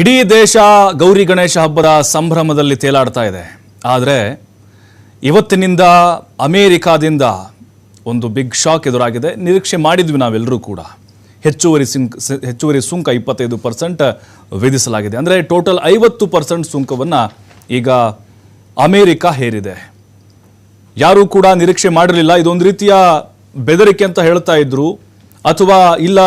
ಇಡೀ ದೇಶ ಗೌರಿ ಗಣೇಶ ಹಬ್ಬದ ಸಂಭ್ರಮದಲ್ಲಿ ತೇಲಾಡ್ತಾ ಇದೆ. ಆದರೆ ಇವತ್ತಿನಿಂದ ಅಮೇರಿಕಾದಿಂದ ಒಂದು ಬಿಗ್ ಶಾಕ್ ಎದುರಾಗಿದೆ. ನಿರೀಕ್ಷೆ ಮಾಡಿದ್ವಿ ನಾವೆಲ್ಲರೂ ಕೂಡ. ಹೆಚ್ಚುವರಿ ಸುಂಕ ಹೆಚ್ಚುವರಿ ಸುಂಕ ಇಪ್ಪತ್ತೈದು ಪರ್ಸೆಂಟ್ ವಿಧಿಸಲಾಗಿದೆ. ಅಂದರೆ ಟೋಟಲ್ ಐವತ್ತು ಪರ್ಸೆಂಟ್ ಸುಂಕವನ್ನು ಈಗ ಅಮೇರಿಕ ಹೇರಿದೆ. ಯಾರೂ ಕೂಡ ನಿರೀಕ್ಷೆ ಮಾಡಿರಲಿಲ್ಲ. ಇದೊಂದು ರೀತಿಯ ಬೆದರಿಕೆ ಅಂತ ಹೇಳ್ತಾ ಇದ್ರು. ಅಥವಾ ಇಲ್ಲ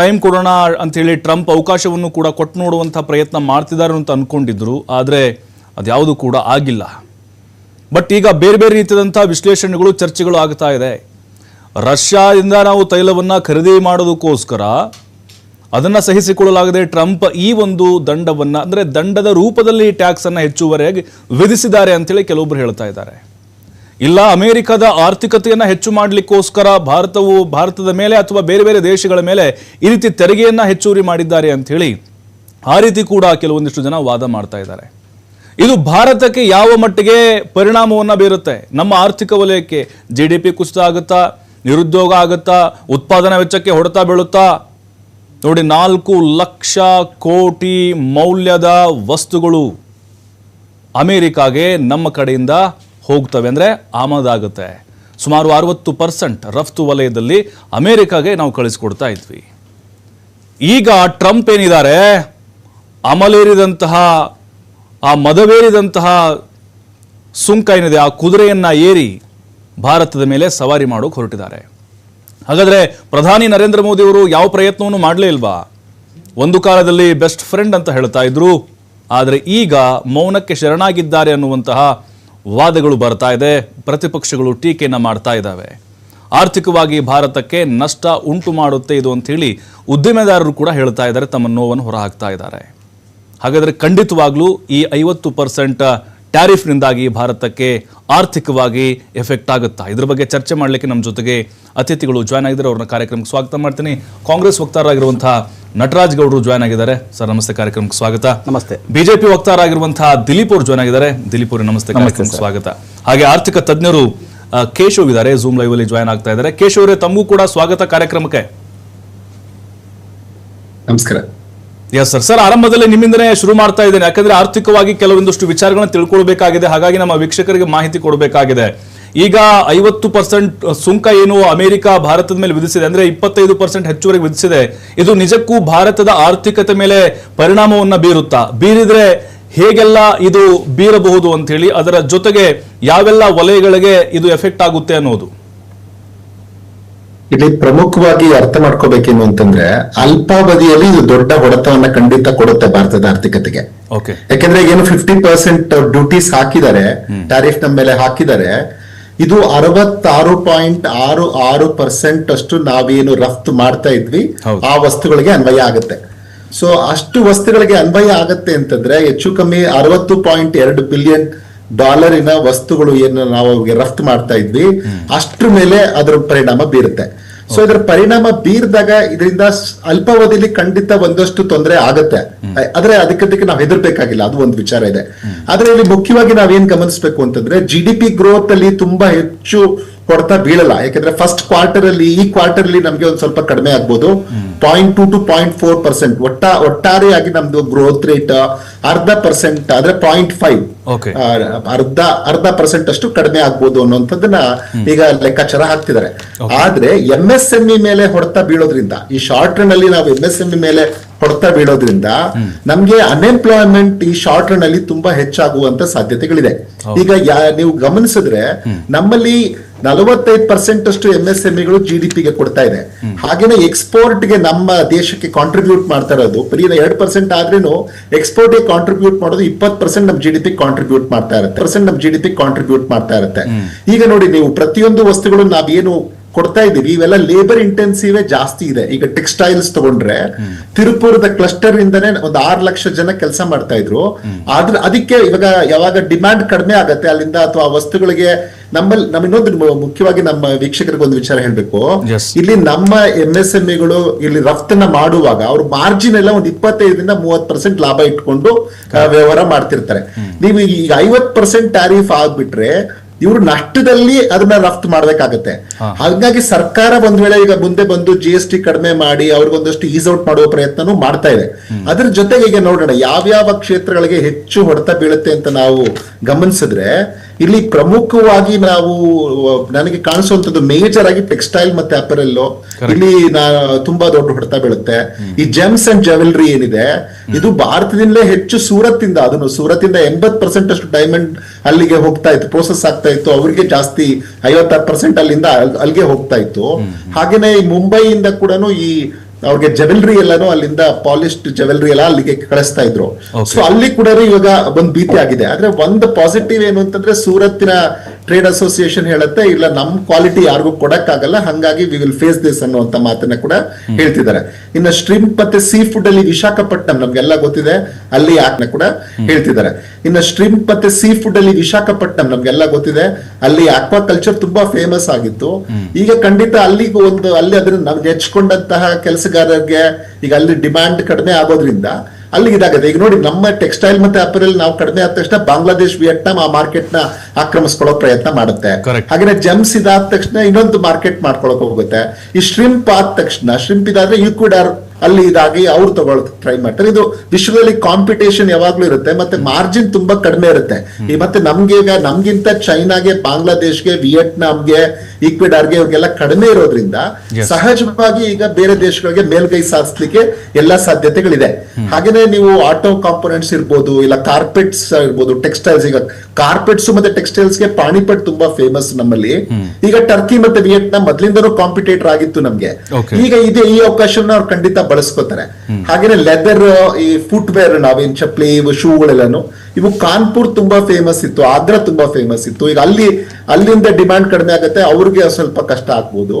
ಟೈಮ್ ಕೊಡೋಣ ಅಂಥೇಳಿ ಟ್ರಂಪ್ ಅವಕಾಶವನ್ನು ಕೂಡ ಕೊಟ್ಟು ನೋಡುವಂಥ ಪ್ರಯತ್ನ ಮಾಡ್ತಿದ್ದಾರೆ ಅಂತ ಅಂದ್ಕೊಂಡಿದ್ರು ಆದರೆ ಅದ್ಯಾವುದು ಕೂಡ ಆಗಿಲ್ಲ. ಬಟ್ ಈಗ ಬೇರೆ ಬೇರೆ ರೀತಿಯಾದಂಥ ವಿಶ್ಲೇಷಣೆಗಳು, ಚರ್ಚೆಗಳು ಆಗ್ತಾ ಇದೆ. ರಷ್ಯಾದಿಂದ ನಾವು ತೈಲವನ್ನು ಖರೀದಿ ಮಾಡೋದಕ್ಕೋಸ್ಕರ ಅದನ್ನು ಸಹಿಸಿಕೊಳ್ಳಲಾಗದೆ ಟ್ರಂಪ್ ಈ ಒಂದು ದಂಡವನ್ನು, ಅಂದರೆ ದಂಡದ ರೂಪದಲ್ಲಿ ಟ್ಯಾಕ್ಸನ್ನು ಹೆಚ್ಚುವರಿಯಾಗಿ ವಿಧಿಸಿದ್ದಾರೆ ಅಂತೇಳಿ ಕೆಲವೊಬ್ಬರು ಹೇಳ್ತಾ ಇದ್ದಾರೆ. ಇಲ್ಲ, ಅಮೆರಿಕದ ಆರ್ಥಿಕತೆಯನ್ನು ಹೆಚ್ಚು ಮಾಡಲಿಕ್ಕೋಸ್ಕರ ಭಾರತವು ಭಾರತದ ಮೇಲೆ ಅಥವಾ ಬೇರೆ ಬೇರೆ ದೇಶಗಳ ಮೇಲೆ ಈ ರೀತಿ ತೆರಿಗೆಯನ್ನು ಹೆಚ್ಚುವರಿ ಮಾಡಿದ್ದಾರೆ ಹೇಳಿ ಆ ರೀತಿ ಕೂಡ ಕೆಲವೊಂದಿಷ್ಟು ಜನ ವಾದ ಮಾಡ್ತಾ ಇದ್ದಾರೆ. ಇದು ಭಾರತಕ್ಕೆ ಯಾವ ಮಟ್ಟಿಗೆ ಪರಿಣಾಮವನ್ನು ಬೀರುತ್ತೆ? ನಮ್ಮ ಆರ್ಥಿಕ ವಲಯಕ್ಕೆ ಜಿ ಡಿ ಪಿ ಕುಸಿತ ಆಗುತ್ತಾ, ನಿರುದ್ಯೋಗ ಆಗುತ್ತಾ, ಉತ್ಪಾದನಾ ವೆಚ್ಚಕ್ಕೆ ಹೊಡೆತ ಬೀಳುತ್ತಾ? ನೋಡಿ, ನಾಲ್ಕು ಲಕ್ಷ ಕೋಟಿ ಮೌಲ್ಯದ ವಸ್ತುಗಳು ಅಮೇರಿಕಾಗೆ ನಮ್ಮ ಕಡೆಯಿಂದ ಹೋಗ್ತವೆ ಅಂದರೆ ಆಮದಾಗುತ್ತೆ. ಸುಮಾರು ಅರವತ್ತು ಪರ್ಸೆಂಟ್ ರಫ್ತು ವಲಯದಲ್ಲಿ ಅಮೇರಿಕಾಗೆ ನಾವು ಕಳಿಸ್ಕೊಡ್ತಾ ಇದ್ವಿ. ಈಗ ಟ್ರಂಪ್ ಏನಿದ್ದಾರೆ? ಅಮಲೇರಿದಂತಹ, ಆ ಮದವೇರಿದಂತಹ ಸುಂಕ ಏನಿದೆ, ಆ ಕುದುರೆಯನ್ನು ಏರಿ ಭಾರತದ ಮೇಲೆ ಸವಾರಿ ಮಾಡೋಕೆ ಹೊರಟಿದ್ದಾರೆ. ಹಾಗಾದರೆ ಪ್ರಧಾನಿ ನರೇಂದ್ರ ಮೋದಿ ಅವರು ಯಾವ ಪ್ರಯತ್ನವನ್ನು ಮಾಡಲೇ ಇಲ್ವಾ? ಒಂದು ಕಾಲದಲ್ಲಿ ಬೆಸ್ಟ್ ಫ್ರೆಂಡ್ ಅಂತ ಹೇಳ್ತಾ ಇದ್ರು. ಆದರೆ ಈಗ ಮೌನಕ್ಕೆ ಶರಣಾಗಿದ್ದಾರೆ ಅನ್ನುವಂತಹ ವಾದಗಳು ಬರ್ತಾ ಇದೆ, ಪ್ರತಿಪಕ್ಷಗಳು ಟೀಕೆಯನ್ನು ಮಾಡ್ತಾ ಇದ್ದಾವೆ. ಆರ್ಥಿಕವಾಗಿ ಭಾರತಕ್ಕೆ ನಷ್ಟ ಉಂಟು ಮಾಡುತ್ತೆ ಇದು ಅಂತೇಳಿ ಉದ್ದಿಮೆದಾರರು ಕೂಡ ಹೇಳ್ತಾ ಇದ್ದಾರೆ, ತಮ್ಮ ನೋವನ್ನು ಹೊರಹಾಕ್ತಾ ಇದ್ದಾರೆ. ಹಾಗಾದರೆ ಖಂಡಿತವಾಗ್ಲೂ ಈ ಐವತ್ತು ಪರ್ಸೆಂಟ್ ಟ್ಯಾರಿಫ್ನಿಂದಾಗಿ ಭಾರತಕ್ಕೆ ಆರ್ಥಿಕವಾಗಿ ಎಫೆಕ್ಟ್ ಆಗುತ್ತಾ? ಇದ್ರ ಬಗ್ಗೆ ಚರ್ಚೆ ಮಾಡಲಿಕ್ಕೆ ನಮ್ಮ ಜೊತೆಗೆ ಅತಿಥಿಗಳು ಜಾಯ್ನ್ ಆಗಿದ್ದಾರೆ, ಅವ್ರನ್ನ ಕಾರ್ಯಕ್ರಮಕ್ಕೆ ಸ್ವಾಗತ ಮಾಡ್ತೀನಿ. ಕಾಂಗ್ರೆಸ್ ವಕ್ತಾರರಾಗಿರುವಂತಹ ನಟರಾಜ್ ಗೌಡರು ಜಾಯ್ನ್ ಆಗಿದ್ದಾರೆ. ಸರ್ ನಮಸ್ತೆ. ಕಾರ್ಯಕ್ರಮಕ್ಕೆ ಸ್ವಾಗತ. ನಮಸ್ತೆ. ಬಿಜೆಪಿ ವಕ್ತಾರಾಗಿರುವಂತಹ ದಿಲೀಪ್ ಅವರು ಜಾಯ್ನ್ ಆಗಿದ್ದಾರೆ. ದಿಲೀಪ್ ಅವರು ನಮಸ್ತೆ. ಕಾರ್ಯಕ್ರಮಕ್ಕೆ ಸ್ವಾಗತ. ಹಾಗೆ ಆರ್ಥಿಕ ತಜ್ಞರು ಕೇಶವ್ ಇದ್ದಾರೆ. ಜೂಮ್ ಲೈವ್ ಅಲ್ಲಿ ಜಾಯ್ನ್ ಆಗ್ತಾ ಇದ್ದಾರೆ. ಕೇಶವ್ ಅವರೇ ತಮಗೂ ಕೂಡ ಸ್ವಾಗತ ಕಾರ್ಯಕ್ರಮಕ್ಕೆ. ನಮಸ್ಕಾರ. ಎಸ್ ಸರ್ ಸರ್ ಆರಂಭದಲ್ಲಿ ನಿಮ್ಮಿಂದನೇ ಶುರು ಮಾಡ್ತಾ ಇದ್ದೇನೆ. ಯಾಕಂದ್ರೆ ಆರ್ಥಿಕವಾಗಿ ಕೆಲವೊಂದಷ್ಟು ವಿಚಾರಗಳನ್ನ ತಿಳ್ಕೊಳ್ಬೇಕಾಗಿದೆ. ಹಾಗಾಗಿ ನಮ್ಮ ವೀಕ್ಷಕರಿಗೆ ಮಾಹಿತಿ ಕೊಡಬೇಕಾಗಿದೆ. ಈಗ ಐವತ್ತು ಪರ್ಸೆಂಟ್ ಸುಂಕ ಏನು ಅಮೆರಿಕ ಭಾರತದ ಮೇಲೆ ವಿಧಿಸಿದೆ ಅಂದ್ರೆ ಇಪ್ಪತ್ತೈದು ಪರ್ಸೆಂಟ್ ಹೆಚ್ಚುವರಿ ವಿಧಿಸಿದೆ. ಇದು ನಿಜಕ್ಕೂ ಭಾರತದ ಆರ್ಥಿಕತೆ ಮೇಲೆ ಪರಿಣಾಮವನ್ನ ಬೀರುತ್ತಾ? ಬೀರಿದ್ರೆ ಹೇಗೆಲ್ಲ ಇದು ಬೀರಬಹುದು ಅಂತ ಹೇಳಿ ಅದರ ಜೊತೆಗೆ ಯಾವೆಲ್ಲ ವಲಯಗಳಿಗೆ ಇದು ಎಫೆಕ್ಟ್ ಆಗುತ್ತೆ ಅನ್ನೋದು? ಇಲ್ಲಿ ಪ್ರಮುಖವಾಗಿ ಅರ್ಥ ಮಾಡ್ಕೋಬೇಕೇನು ಅಂತಂದ್ರೆ ಅಲ್ಪಾವಧಿಯಲ್ಲಿ ಇದು ದೊಡ್ಡ ಹೊಡೆತವನ್ನ ಖಂಡಿತ ಕೊಡುತ್ತೆ ಭಾರತದ ಆರ್ಥಿಕತೆಗೆ. ಯಾಕೆಂದ್ರೆ ಯಾಕಂದ್ರೆ ಏನು ಫಿಫ್ಟಿ ಪರ್ಸೆಂಟ್ ಡ್ಯೂಟೀಸ್ ಹಾಕಿದ್ದಾರೆ ಟ್ಯಾರಿಫ್ ನಮ್ಮ ಮೇಲೆ ಹಾಕಿದ್ದಾರೆ ಇದು ಅರವತ್ತಾರು ಪಾಯಿಂಟ್ ಆರು ಆರು ಪರ್ಸೆಂಟ್ ಅಷ್ಟು ನಾವೇನು ರಫ್ತು ಮಾಡ್ತಾ ಇದ್ವಿ. ಆ ವಸ್ತುಗಳಿಗೆ ಅನ್ವಯ ಆಗುತ್ತೆ. ಸೊ ಅಷ್ಟು ವಸ್ತುಗಳಿಗೆ ಅನ್ವಯ ಆಗತ್ತೆ ಅಂತಂದ್ರೆ ಹೆಚ್ಚು ಕಮ್ಮಿ ಅರವತ್ತು ಪಾಯಿಂಟ್ ಎರಡು ಬಿಲಿಯನ್ ಡಾಲರಿನ ವಸ್ತುಗಳು ಏನು ನಾವು ರಫ್ತು ಮಾಡ್ತಾ ಇದ್ವಿ. ಅಷ್ಟ್ರ ಮೇಲೆ ಅದರ ಪರಿಣಾಮ ಬೀರುತ್ತೆ. ಸೊ ಇದರ ಪರಿಣಾಮ ಬೀರ್ದಾಗ ಇದರಿಂದ ಅಲ್ಪಾವಧಿಯಲ್ಲಿ ಖಂಡಿತ ಒಂದಷ್ಟು ತೊಂದರೆ ಆಗತ್ತೆ. ಆದ್ರೆ ಅದಕ್ಕೆ ನಾವು ಹೆದರ್ಬೇಕಾಗಿಲ್ಲ. ಅದು ಒಂದು ವಿಚಾರ ಇದೆ. ಆದ್ರೆ ಇಲ್ಲಿ ಮುಖ್ಯವಾಗಿ ನಾವೇನ್ ಗಮನಿಸಬೇಕು ಅಂತಂದ್ರೆ ಜಿ ಡಿ ಪಿ ಗ್ರೋತ್ ಅಲ್ಲಿ ತುಂಬಾ ಹೆಚ್ಚು ಹೊಡೆತ ಬೀಳಲ್ಲ. ಯಾಕಂದ್ರೆ ಫಸ್ಟ್ ಕ್ವಾರ್ಟರ್ ಅಲ್ಲಿ ಈ ಕ್ವಾರ್ಟರ್ ಅಲ್ಲಿ ನಮ್ಗೆ ಒಂದ್ ಸ್ವಲ್ಪ ಕಡಿಮೆ ಆಗ್ಬೋದು. Point two two point four percent ಒಟ್ಟ ಒಟ್ಟಾರೆಯಾಗಿ ನಮ್ದು ಗ್ರೋತ್ ರೇಟ್ ಅರ್ಧ ಪರ್ಸೆಂಟ್ ಅಂದ್ರೆ ಪಾಯಿಂಟ್ ಫೈವ್. ಅರ್ಧ ಅರ್ಧ ಪರ್ಸೆಂಟ್ ಅಷ್ಟು ಕಡಿಮೆ ಆಗ್ಬೋದು ಅನ್ನುವಂಥದ್ದನ್ನ ಈಗ ಲೆಕ್ಕಾಚಾರ ಹಾಕ್ತಿದ್ದಾರೆ. ಆದ್ರೆ ಎಂ ಎಸ್ ಎಂ ಇ ಮೇಲೆ ಹೊಡೆತ ಬೀಳೋದ್ರಿಂದ ಈ ಶಾರ್ಟ್ ರನ್ ಅಲ್ಲಿ ನಾವು ಎಂ ಎಸ್ ಎಂ ಇ ಮೇಲೆ ಹೊಡೆತ ಬೀಳೋದ್ರಿಂದ ನಮ್ಗೆ ಅನ್ಎಂಪ್ಲಾಯ್ಮೆಂಟ್ ಈ ಶಾರ್ಟ್ ರನ್ ಅಲ್ಲಿ ತುಂಬಾ ಹೆಚ್ಚಾಗುವಂತ ಸಾಧ್ಯತೆಗಳಿದೆ. ಈಗ ನೀವು ಗಮನಿಸಿದ್ರೆ ನಮ್ಮಲ್ಲಿ ನಲವತ್ತೈದು ಪರ್ಸೆಂಟ್ ಅಷ್ಟು ಎಂ ಎಸ್ ಎಂ ಇಗಳು ಜಿ ಡಿ ಪಿಗೆ ಕೊಡ್ತಾ ಇದೆ. ಹಾಗೇನೆ ಎಕ್ಸ್ಪೋರ್ಟ್ಗೆ ನಮ್ಮ ದೇಶಕ್ಕೆ ಕಾಂಟ್ರಿಬ್ಯೂಟ್ ಮಾಡ್ತಾ ಇರೋದು. ಬರೀ ಎರಡು ಪರ್ಸೆಂಟ್ ಆದ್ರೂ ಎಕ್ಸ್ಪೋರ್ಟ್ಗೆ ಕಾಂಟ್ರಿಬ್ಯೂಟ್ ಮಾಡೋದು ಇಪ್ಪತ್ತು ಪರ್ಸೆಂಟ್ ನಮ್ ಜಿ ಡಿ ಪಿ ಕಾಂಟ್ರಿಬ್ಯೂಟ್ ಮಾಡ್ತಾ ಇರುತ್ತೆ. ಪರ್ಸೆಂಟ್ ನಮ್ ಜಿ ಡಿ ಪಿ ಕಾಂಟ್ರಿಬ್ಯೂಟ್ ಮಾಡ್ತಾ ಇರುತ್ತೆ. ಈಗ ನೋಡಿ ನೀವು ಪ್ರತಿಯೊಂದು ವಸ್ತುಗಳು ನಾವೇನು ಕೊಡ್ತಾ ಇದೀವಿ ಇವೆಲ್ಲ ಲೇಬರ್ ಇಂಟೆನ್ಸಿವ್ ಜಾಸ್ತಿ ಇದೆ. ಈಗ ಟೆಕ್ಸ್ಟೈಲ್ಸ್ ತಗೊಂಡ್ರೆ ತಿರುಪುರದ ಕ್ಲಸ್ಟರ್ ಇಂದನೇ ಒಂದು ಆರು ಲಕ್ಷ ಜನ ಕೆಲಸ ಮಾಡ್ತಾ ಇದ್ರು. ಆದ್ರೆ ಅದಕ್ಕೆ ಇವಾಗ ಯಾವಾಗ ಡಿಮ್ಯಾಂಡ್ ಕಡಿಮೆ ಆಗತ್ತೆ ಅಲ್ಲಿಂದ ಅಥವಾ ಆ ವಸ್ತುಗಳಿಗೆ ನಮ್ಮಲ್ಲಿ ನಮ್ಮ ಇನ್ನೊಂದು ಮುಖ್ಯವಾಗಿ ನಮ್ಮ ವೀಕ್ಷಕರಿಗೆ ಒಂದು ವಿಚಾರ ಹೇಳ್ಬೇಕು. ಇಲ್ಲಿ ನಮ್ಮ ಎಂ ಎಸ್ ಎಂ ಇಗಳು ಇಲ್ಲಿ ರಫ್ತನ್ನ ಮಾಡುವಾಗ ಅವ್ರ ಮಾರ್ಜಿನ್ ಎಲ್ಲ ಒಂದು ಇಪ್ಪತ್ತೈದರಿಂದ ಮೂವತ್ ಪರ್ಸೆಂಟ್ ಲಾಭ ಇಟ್ಕೊಂಡು ವ್ಯವಹಾರ ಮಾಡ್ತಿರ್ತಾರೆ. ನೀವು ಈಗ ಐವತ್ ಪರ್ಸೆಂಟ್ ಟ್ಯಾರಿಫ್ ಆಗ್ಬಿಟ್ರೆ ಇವರು ನಷ್ಟದಲ್ಲಿ ಅದನ್ನ ರಫ್ತು ಮಾಡ್ಬೇಕಾಗತ್ತೆ. ಹಾಗಾಗಿ ಸರ್ಕಾರ ಒಂದ್ ವೇಳೆ ಈಗ ಮುಂದೆ ಬಂದು ಜಿ ಎಸ್ ಟಿ ಕಡಿಮೆ ಮಾಡಿ ಅವ್ರಿಗೊಂದಷ್ಟು ಈಸ್ ಔಟ್ ಮಾಡುವ ಪ್ರಯತ್ನನೂ ಮಾಡ್ತಾ ಇದೆ. ಅದ್ರ ಜೊತೆಗೆ ಈಗ ನೋಡೋಣ ಯಾವ್ಯಾವ ಕ್ಷೇತ್ರಗಳಿಗೆ ಹೆಚ್ಚು ಹೊಡೆತ ಬೀಳುತ್ತೆ ಅಂತ ನಾವು ಗಮನಿಸಿದ್ರೆ ಇಲ್ಲಿ ಪ್ರಮುಖವಾಗಿ ನಾವು ನನಗೆ ಕಾಣಿಸುವಂತದ್ದು ಮೇಜರ್ ಆಗಿ ಟೆಕ್ಸ್ಟೈಲ್ ಮತ್ತೆ ಅಪರೆಲ್ ಇಲ್ಲಿ ತುಂಬಾ ದೊಡ್ಡ ಹೊಡೆತ ಬೀಳುತ್ತೆ. ಈ ಜೆಮ್ಸ್ ಅಂಡ್ ಜ್ಯುವೆಲ್ರಿ ಏನಿದೆ ಇದು ಭಾರತದಿಂದಲೇ ಹೆಚ್ಚು ಸೂರತ್ ಇಂದ ಅದನ್ನು ಸೂರತ್ ಇಂದ ಎಂಬತ್ ಪರ್ಸೆಂಟ್ ಅಷ್ಟು ಡೈಮಂಡ್ ಅಲ್ಲಿಗೆ ಹೋಗ್ತಾ ಇತ್ತು ಪ್ರೋಸೆಸ್ ಆಗ್ತಾ ಇತ್ತು ಅವ್ರಿಗೆ ಜಾಸ್ತಿ ಐವತ್ತಾರು ಪರ್ಸೆಂಟ್ ಅಲ್ಲಿಂದ ಅಲ್ಲಿಗೆ ಹೋಗ್ತಾ ಇತ್ತು. ಹಾಗೇನೆ ಈ ಮುಂಬೈಯಿಂದ ಕೂಡ ಈ ಅವ್ರಿಗೆ ಜವೆಲ್ರಿ ಎಲ್ಲಾನು ಅಲ್ಲಿಂದ ಪಾಲಿಶ್ಡ್ ಜವೆಲ್ರಿ ಎಲ್ಲ ಅಲ್ಲಿಗೆ ಕಳಿಸ್ತಾ ಇದ್ರು. ಸೊ ಅಲ್ಲಿ ಕೂಡ ಇವಾಗ ಒಂದು ಭೀತಿ ಆಗಿದೆ. ಆದ್ರೆ ಒಂದು ಪಾಸಿಟಿವ್ ಏನು ಅಂತಂದ್ರೆ ಸೂರತ್ತಿನ ಟ್ರೇಡ್ ಅಸೋಸಿಯೇಷನ್ ಹೇಳುತ್ತೆ ಇಲ್ಲ ನಮ್ ಕ್ವಾಲಿಟಿ ಯಾರಿಗೂ ಕೊಡಕ್ಕಾಗಲ್ಲ ಹಂಗಾಗಿ ವಿ ವಿಲ್ ಫೇಸ್ ದಿಸ್ ಅನ್ನುವಂತ ಮಾತನ್ನ ಕೂಡ ಹೇಳ್ತಿದ್ದಾರೆ. ಇನ್ನು ಸ್ಟ್ರಿಂಪ್ ಮತ್ತೆ ಸೀ ಫುಡ್ ಅಲ್ಲಿ ವಿಶಾಖಪಟ್ಟಣಂ ನಮ್ಗೆಲ್ಲ ಗೊತ್ತಿದೆ ಅಲ್ಲಿ ಯಾಕೆ ಕೂಡ ಹೇಳ್ತಿದ್ದಾರೆ. ಇನ್ನು ಸ್ಟ್ರಿಂಪ್ ಮತ್ತೆ ಸೀ ಫುಡ್ ಅಲ್ಲಿ ವಿಶಾಖಪಟ್ಟಣಂ ನಮ್ಗೆಲ್ಲ ಗೊತ್ತಿದೆ ಅಲ್ಲಿ ಅಕ್ವಾಕಲ್ಚರ್ ತುಂಬಾ ಫೇಮಸ್ ಆಗಿತ್ತು. ಈಗ ಖಂಡಿತ ಅಲ್ಲಿಗೂ ಒಂದು ಅಲ್ಲಿ ಅದನ್ನ ನಮ್ಗೆ ನೆಚ್ಕೊಂಡಂತಹ ಕೆಲಸಗಾರರಿಗೆ ಈಗ ಅಲ್ಲಿ ಡಿಮ್ಯಾಂಡ್ ಕಡಿಮೆ ಆಗೋದ್ರಿಂದ ಅಲ್ಲಿಗೆ ಇದಾಗುತ್ತೆ ಈಗ ನೋಡಿ ನಮ್ಮ ಟೆಕ್ಸ್ಟೈಲ್ ಮತ್ತೆ ಅಪರಲ್ ನಾವು ಕಡಿಮೆ ಆದ ತಕ್ಷಣ ಬಾಂಗ್ಲಾದೇಶ್ ವಿಯಟ್ನಾಂ ಆ ಮಾರ್ಕೆಟ್ನ ಆಕ್ರಮಿಸ್ಕೊಳ್ಳೋ ಪ್ರಯತ್ನ ಮಾಡುತ್ತೆ. ಹಾಗೆ ಜಮ್ಸ್ ಇದಾದ ತಕ್ಷಣ ಇನ್ನೊಂದು ಮಾರ್ಕೆಟ್ ಮಾಡ್ಕೊಳಕ್ ಹೋಗುತ್ತೆ ಈ ಶ್ರಿಂಪ್ ಆದ ತಕ್ಷಣ ಶ್ರಿಂಪ್ ಇದಾದ್ರೆ ಯುಕ್ವಿಡಾರ್ ಅಲ್ಲಿ ಇದಾಗಿ ಅವ್ರು ತಗೊಳ್ಳೋದು ಟ್ರೈ ಮಾಡ್ತಾರೆ. ಇದು ವಿಶ್ವದಲ್ಲಿ ಕಾಂಪಿಟೇಷನ್ ಯಾವಾಗ್ಲೂ ಇರುತ್ತೆ ಮತ್ತೆ ಮಾರ್ಜಿನ್ ತುಂಬಾ ಕಡಿಮೆ ಇರುತ್ತೆ. ಈ ಮತ್ತೆ ನಮ್ಗೆ ಈಗ ನಮ್ಗಿಂತ ಚೈನಾಗೆ ಬಾಂಗ್ಲಾದೇಶ್ಗೆ ವಿಯೆಟ್ನಾಂಗೆ ಈಕ್ವಿಡಾರ್ಗೆ ಇವ್ರಿಗೆಲ್ಲ ಕಡಿಮೆ ಇರೋದ್ರಿಂದ ಸಹಜವಾಗಿ ಈಗ ಬೇರೆ ದೇಶಗಳಿಗೆ ಮೇಲ್ಗೈ ಸಾಧಿಸ್ಲಿಕ್ಕೆ ಎಲ್ಲಾ ಸಾಧ್ಯತೆಗಳಿದೆ. ಹಾಗೇನೆ ನೀವು ಆಟೋ ಕಾಂಪೋನೆಂಟ್ಸ್ ಇರ್ಬೋದು ಇಲ್ಲ ಕಾರ್ಪೆಟ್ಸ್ ಇರ್ಬೋದು ಟೆಕ್ಸ್ಟೈಲ್ಸ್ ಈಗ ಕಾರ್ಪೆಟ್ಸ್ ಮತ್ತೆ ಟೆಕ್ಸ್ಟೈಲ್ಸ್ಗೆ ಪಾಣಿಪಟ್ ತುಂಬಾ ಫೇಮಸ್ ನಮ್ಮಲ್ಲಿ. ಈಗ ಟರ್ಕಿ ಮತ್ತೆ ವಿಯೆಟ್ನಾಂ ಮೊದ್ಲಿಂದನೂ ಕಾಂಪಿಟೇಟರ್ ಆಗಿತ್ತು ನಮ್ಗೆ. ಈಗ ಇದೆ ಈ ಅವಕಾಶನ ಅವ್ರು ಖಂಡಿತ ಬಳಸ್ಕೋತಾರೆ. ಹಾಗೇನೆ ಲೆದರ್ ಈ ಫುಟ್ ವೇರ್ ನಾವೇನ್ ಚಪ್ಲಿ ಇವು ಶೂಗಳೆಲ್ಲಾನು ಇವು ಕಾನ್ಪುರ್ ತುಂಬಾ ಫೇಮಸ್ ಇತ್ತು ಆದ್ರ ತುಂಬಾ ಫೇಮಸ್ ಇತ್ತು. ಈಗ ಅಲ್ಲಿ ಅಲ್ಲಿಂದ ಡಿಮ್ಯಾಂಡ್ ಕಡಿಮೆ ಆಗುತ್ತೆ ಅವ್ರಿಗೆ ಸ್ವಲ್ಪ ಕಷ್ಟ ಆಗ್ಬೋದು.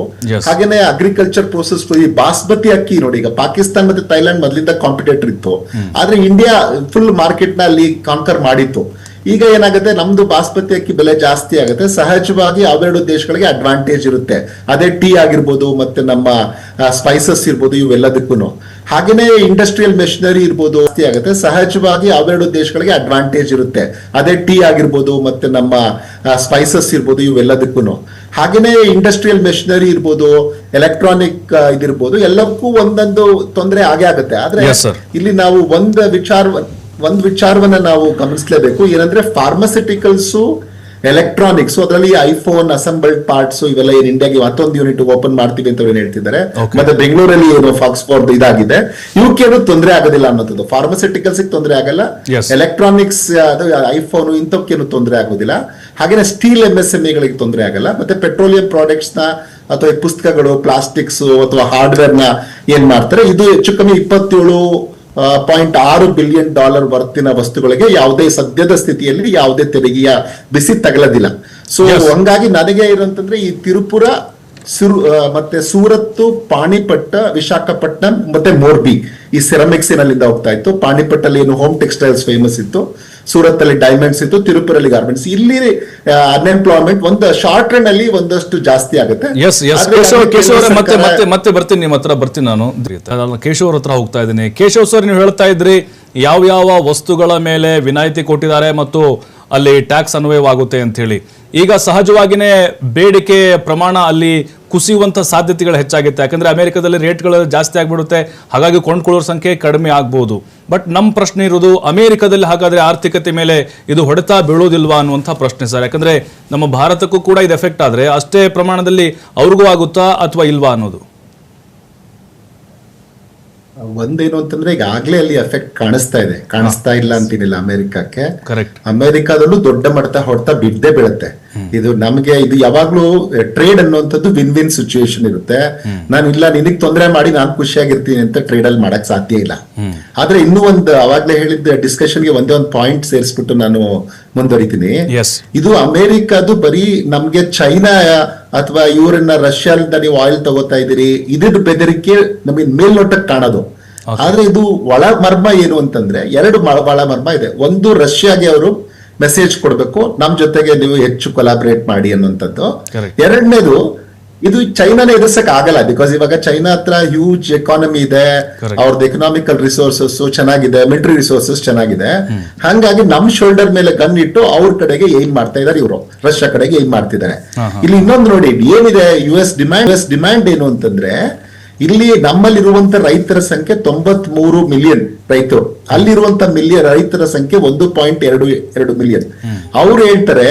ಹಾಗೇನೆ ಅಗ್ರಿಕಲ್ಚರ್ ಪ್ರೋಸೆಸ್ ಈ ಬಾಸ್ಮತಿ ಅಕ್ಕಿ ನೋಡಿ ಈಗ ಪಾಕಿಸ್ತಾನ ಮತ್ತೆ ಥೈಲ್ಯಾಂಡ್ ಮೊದಲಿಂದ ಕಾಂಪಿಟೇಟರ್ ಇತ್ತು. ಆದ್ರೆ ಇಂಡಿಯಾ ಫುಲ್ ಮಾರ್ಕೆಟ್ನ ಅಲ್ಲಿ ಕಾಂಕರ್ ಮಾಡಿತ್ತು. ಈಗ ಏನಾಗುತ್ತೆ? ನಮ್ದು ಬಾಸ್ಮತಿ ಅಕ್ಕಿ ಬೆಲೆ ಜಾಸ್ತಿ ಆಗುತ್ತೆ. ಸಹಜವಾಗಿ ಅವೆರಡು ದೇಶಗಳಿಗೆ ಅಡ್ವಾಂಟೇಜ್ ಇರುತ್ತೆ. ಅದೇ ಟೀ ಆಗಿರ್ಬೋದು ಮತ್ತೆ ನಮ್ಮ ಸ್ಪೈಸಸ್ ಇರ್ಬೋದು ಇವೆಲ್ಲದಕ್ಕೂ ಹಾಗೇನೆ ಇಂಡಸ್ಟ್ರಿಯಲ್ ಮೆಷಿನರಿ ಇರ್ಬೋದು ಜಾಸ್ತಿ ಆಗುತ್ತೆ. ಸಹಜವಾಗಿ ಅವೆರಡು ದೇಶಗಳಿಗೆ ಅಡ್ವಾಂಟೇಜ್ ಇರುತ್ತೆ. ಅದೇ ಟೀ ಆಗಿರ್ಬೋದು ಮತ್ತೆ ನಮ್ಮ ಸ್ಪೈಸಸ್ ಇರ್ಬೋದು ಇವೆಲ್ಲದಕ್ಕೂ ಹಾಗೇನೆ ಇಂಡಸ್ಟ್ರಿಯಲ್ ಮೆಷಿನರಿ ಇರ್ಬೋದು ಎಲೆಕ್ಟ್ರಾನಿಕ್ ಇದಿರ್ಬೋದು ಎಲ್ಲಕ್ಕೂ ಒಂದೊಂದು ತೊಂದರೆ ಆಗೇ ಆಗುತ್ತೆ. ಆದ್ರೆ ಇಲ್ಲಿ ನಾವು ಒಂದು ವಿಚಾರ ಒಂದು ವಿಚಾರವನ್ನ ನಾವು ಗಮನಿಸಲೇಬೇಕು. ಏನಂದ್ರೆ ಫಾರ್ಮಸ್ಯೂಟಿಕಲ್ಸ್ ಎಲೆಕ್ಟ್ರಾನಿಕ್ಸ್ ಅದರಲ್ಲಿ ಐಫೋನ್ ಅಸೆಂಬಲ್ಡ್ ಪಾರ್ಟ್ಸ್ ಇವೆಲ್ಲ ಏನ್ ಇಂಡಿಯಾಗೆ ಮತ್ತೊಂದು ಯೂನಿಟ್ ಓಪನ್ ಮಾಡ್ತೀವಿ ಅಂತ ಏನು ಹೇಳ್ತಿದ್ದಾರೆ. ಮತ್ತೆ ಬೆಂಗಳೂರಲ್ಲಿ ಏನು ಫಾಕ್ಸ್ಫೋರ್ಡ್ ಇದಾಗಿದೆ. ಇವಕ್ಕೆ ಏನು ತೊಂದರೆ ಆಗೋದಿಲ್ಲ ಅನ್ನೋದು ಫಾರ್ಮಸ್ಯೂಟಿಕಲ್ಸ್ ತೊಂದರೆ ಆಗಲ್ಲ. ಎಲೆಕ್ಟ್ರಾನಿಕ್ಸ್ ಅದು ಐಫೋನ್ ಇಂಥವಕ್ಕೇನು ತೊಂದರೆ ಆಗೋದಿಲ್ಲ. ಹಾಗೇನೆ ಸ್ಟೀಲ್ ಎಂ ಎಸ್ ಎಂ ಗಳಿಗೆ ತೊಂದರೆ ಆಗಲ್ಲ. ಮತ್ತೆ ಪೆಟ್ರೋಲಿಯಂ ಪ್ರಾಡಕ್ಟ್ಸ್ನ ಅಥವಾ ಪುಸ್ತಕಗಳು ಪ್ಲಾಸ್ಟಿಕ್ಸ್ ಅಥವಾ ಹಾರ್ಡ್ವೇರ್ನ ಏನ್ ಮಾಡ್ತಾರೆ? ಇದು ಹೆಚ್ಚು ಕಮ್ಮಿ ಇಪ್ಪತ್ತೇಳು ಪಾಯಿಂಟ್ ಆರು ಬಿಲಿಯನ್ ಡಾಲರ್ ವರ್ತಿನ ವಸ್ತುಗಳಿಗೆ ಯಾವುದೇ ಸದ್ಯದ ಸ್ಥಿತಿಯಲ್ಲಿ ಯಾವುದೇ ತೆರಿಗೆಯ ಬಿಸಿ ತಗಲದಿಲ್ಲ. ಸೊ. ಹಂಗಾಗಿ ನನಗೆ ಇರೋಂತಂದ್ರೆ ಈ ತಿರುಪುರ ಸುರು ಮತ್ತೆ ಸೂರತ್ತು ಪಾಣಿಪಟ್ಟ ವಿಶಾಖಪಟ್ಟಣಂ ಮತ್ತೆ ಮೋರ್ಬಿ ಈ ಸೆರಮಿಕ್ಸ್ ಏನಲ್ಲಿಂದ ಹೋಗ್ತಾ ಇತ್ತು. ಪಾಣಿಪಟ್ಟಲ್ಲಿ ಏನು ಹೋಮ್ ಟೆಕ್ಸ್ಟೈಲ್ಸ್ ಫೇಮಸ್ ಇತ್ತು. ಸೂರತ್ ಅಲ್ಲಿ ಡೈಮಂಡ್ಸ್ ಇತ್ತು ತಿರುಪುರಲ್ಲಿ ಗಾರ್ಮೆಂಟ್ಸ್ ಇಲ್ಲಿ ಅನ್ಎಂಪ್ಲಾಯ್ಮೆಂಟ್ ಒಂದು ಶಾರ್ಟ್ ರನ್ ಅಲ್ಲಿ ಒಂದಷ್ಟು ಜಾಸ್ತಿ ಆಗುತ್ತೆ. ಎಸ್ ಎಸ್ ಆದ್ರೆ ಕೇಶವ್ ಅದಕ್ಕೆ ಕೇಶವ್ ಅವರೇ ಮತ್ತೆ ಮತ್ತೆ ಮತ್ತೆ ಬರ್ತೀನಿ ನಿಮ್ಮ ಹತ್ರ ಬರ್ತೀನಿ ನಾನು. ಕೇಶವರ ಕೇಶವ್ ಅವ್ರ ಹತ್ರ ಹೋಗ್ತಾ ಇದ್ದೀನಿ. ಕೇಶವ್ ಸರ್ ನೀವು ಹೇಳ್ತಾ ಇದ್ರಿ ಯಾವ ಯಾವ ವಸ್ತುಗಳ ಮೇಲೆ ವಿನಾಯಿತಿ ಕೊಟ್ಟಿದ್ದಾರೆ ಮತ್ತು ಅಲ್ಲಿ ಟ್ಯಾಕ್ಸ್ ಅನ್ವಯವಾಗುತ್ತೆ ಅಂತ ಹೇಳಿ. ಈಗ ಸಹಜವಾಗಿನೇ ಬೇಡಿಕೆ ಪ್ರಮಾಣ ಅಲ್ಲಿ ಕುಸಿಯುವಂತ ಸಾಧ್ಯತೆಗಳು ಹೆಚ್ಚಾಗುತ್ತೆ. ಯಾಕಂದ್ರೆ ಅಮೆರಿಕದಲ್ಲಿ ರೇಟ್ಗಳು ಜಾಸ್ತಿ ಆಗ್ಬಿಡುತ್ತೆ. ಹಾಗಾಗಿ ಕೊಂಡ್ಕೊಳ್ಳೋರ ಸಂಖ್ಯೆ ಕಡಿಮೆ ಆಗ್ಬೋದು. ಬಟ್ ನಮ್ಮ ಪ್ರಶ್ನೆ ಇರೋದು, ಅಮೆರಿಕದಲ್ಲಿ ಹಾಗಾದ್ರೆ ಆರ್ಥಿಕತೆ ಮೇಲೆ ಇದು ಹೊಡೆತ ಬೀಳೋದಿಲ್ವಾ ಅನ್ನುವಂಥ ಪ್ರಶ್ನೆ ಸರ್. ಯಾಕಂದ್ರೆ ನಮ್ಮ ಭಾರತಕ್ಕೂ ಕೂಡ ಇದು ಎಫೆಕ್ಟ್ ಆದ್ರೆ ಅಷ್ಟೇ ಪ್ರಮಾಣದಲ್ಲಿ ಅವ್ರಿಗೂ ಆಗುತ್ತಾ ಅಥವಾ ಇಲ್ವಾ ಅನ್ನೋದು. ಒಂದೇನು ಅಂತಂದ್ರೆ ಈಗ ಆಗ್ಲೇ ಅಲ್ಲಿ ಎಫೆಕ್ಟ್ ಕಾಣಿಸ್ತಾ ಇದೆ. ಕಾಣಿಸ್ತಾ ಇಲ್ಲ ಅಂತೀನಿಲ್ಲ ಅಮೆರಿಕಕ್ಕೆ. ಅಮೆರಿಕಾದಲ್ಲೂ ದೊಡ್ಡ ಮಟ್ಟ ಹೊಡ್ತಾ ಬಿದ್ದೇ ಬೀಳುತ್ತೆ. ಇದು ನಮ್ಗೆ ಇದು ಯಾವಾಗ್ಲೂ ಟ್ರೇಡ್ ಅನ್ನುವಂಥದ್ದು ವಿನ್ ವಿನ್ ಸಿಚುಯೇಷನ್ ಇರುತ್ತೆ. ನಾನು ಇಲ್ಲ ನಿನಗ್ ತೊಂದರೆ ಮಾಡಿ ನಾನು ಖುಷಿಯಾಗಿರ್ತೀನಿ ಅಂತ ಟ್ರೇಡ್ ಅಲ್ಲಿ ಮಾಡಕ್ ಸಾಧ್ಯ ಇಲ್ಲ. ಆದ್ರೆ ಇನ್ನೂ ಒಂದು ಅವಾಗ್ಲೇ ಹೇಳಿದ್ದ ಡಿಸ್ಕಷನ್ಗೆ ಒಂದೇ ಒಂದು ಪಾಯಿಂಟ್ ಸೇರಿಸ್ಬಿಟ್ಟು ನಾನು ಮುಂದುವರಿತೀನಿ. ಇದು ಅಮೆರಿಕದು ಬರೀ ನಮ್ಗೆ ಚೈನಾ ಅಥವಾ ಇವರನ್ನ ರಷ್ಯಾದಿಂದ ನೀವು ಆಯಿಲ್ ತಗೋತಾ ಇದೀರಿ ಇದ್ರ ಬೆದರಿಕೆ ನಮಗೆ ಮೇಲ್ನೋಟಕ್ಕೆ ಕಾಣೋದು. ಆದ್ರೆ ಇದು ಒಳ ಮರ್ಮ ಏನು ಅಂತಂದ್ರೆ ಎರಡು ಬಹಳ ಮರ್ಮ ಇದೆ. ಒಂದು ರಷ್ಯಾಗೆ ಅವರು ಮೆಸೇಜ್ ಕೊಡ್ಬೇಕು ನಮ್ ಜೊತೆಗೆ ನೀವು ಹೆಚ್ಚು ಕೊಲಾಬ್ರೇಟ್ ಮಾಡಿ ಅನ್ನುವಂಥದ್ದು. ಎರಡನೇದು ಇದು ಚೈನಾನ ಎದುರ್ಸಕ್ ಆಗಲ್ಲ ಬಿಕಾಸ್ ಇವಾಗ ಚೈನಾ ಹತ್ರ ಹ್ಯೂಜ್ ಎಕಾನಮಿ ಇದೆ. ಅವ್ರದ್ದು ಎಕನಾಮಿಕಲ್ ರಿಸೋರ್ಸಸ್ ಚೆನ್ನಾಗಿದೆ ಮಿಲಿಟರಿ ರಿಸೋರ್ಸಸ್ ಚೆನ್ನಾಗಿದೆ. ಹಂಗಾಗಿ ನಮ್ ಶೋಲ್ಡರ್ ಮೇಲೆ ಗನ್ ಇಟ್ಟು ಅವ್ರ ಕಡೆಗೆ ಏನ್ ಮಾಡ್ತಾ ಇದಾರೆ ಇವರು. ರಷ್ಯಾ ಕಡೆಗೆ ಏನ್ ಮಾಡ್ತಿದ್ದಾರೆ. ಇಲ್ಲಿ ಇನ್ನೊಂದು ನೋಡಿ ಏನಿದೆ U S demand S demand ಏನು ಅಂತಂದ್ರೆ ಇಲ್ಲಿ ನಮ್ಮಲ್ಲಿರುವಂತ ರೈತರ ಸಂಖ್ಯೆ ತೊಂಬತ್ ಮೂರು ಮಿಲಿಯನ್ ರೈತರು. ಅಲ್ಲಿರುವಂತ ಮಿಲಿಯನ್ ರೈತರ ಸಂಖ್ಯೆ ಒಂದು ಪಾಯಿಂಟ್ ಎರಡು ಎರಡು ಮಿಲಿಯನ್ ಅವ್ರು ಹೇಳ್ತಾರೆ